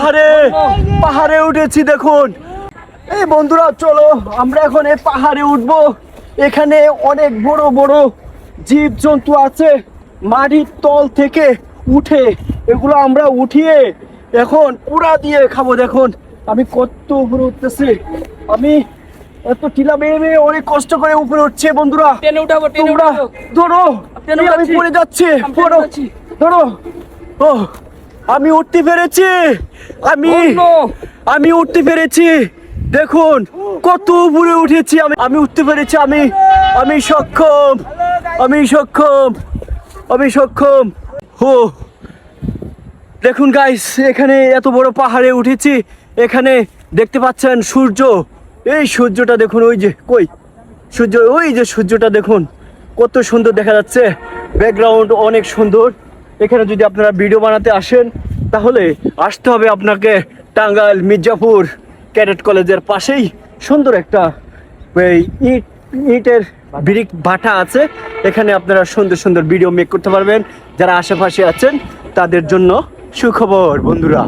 পাহাড়ে পাহাড়ে উঠেছি দেখুন। এই বন্ধুরা চলো আমরা এখন এই পাহাড়ে উঠবো। এখানে অনেক বড় বড় জীব জন্তু আছে মাটির তল থেকে উঠে এগুলো আমরা উঠিয়ে এখন পুরা দিয়ে খাব দেখুন। আমি কত উপরে উঠতেছি। আমি এত টিলা বেয়ে বেয়ে অনেক কষ্ট করে উপরে উঠছে বন্ধুরা। টেনে উঠাবো তোমরা ধরো আমি পড়ে যাচ্ছি ধরো ধরো। ও আমি উঠতে পেরেছি। আমি আমি উঠতে পেরেছি। দেখুন কত উপরে উঠেছি আমি। আমি উঠতে পেরেছি আমি আমি সক্ষম। আমি সক্ষম। আমি সক্ষম। হো। দেখুন গাইস এখানে এত বড় পাহাড়ে উঠেছি। এখানে দেখতে পাচ্ছেন সূর্য। এই সূর্যটা দেখুন ওই যে কই? সূর্য ওই যে সূর্যটা দেখুন। কত সুন্দর দেখা যাচ্ছে। ব্যাকগ্রাউন্ড অনেক সুন্দর। এখানে যদি আপনারা ভিডিও বানাতে আসেন, তাহলে আসতে হবে আপনাকে টাঙ্গাইল মির্জাপুর ক্যাডেট কলেজের পাশেই। সুন্দর একটা ওই ইট, ইটের ব্রিক ভাটা আছে। এখানে আপনারা সুন্দর সুন্দর ভিডিও মেক করতে পারবেন। যারা আশেপাশে আছেন, তাদের জন্য সুখবর, বন্ধুরা।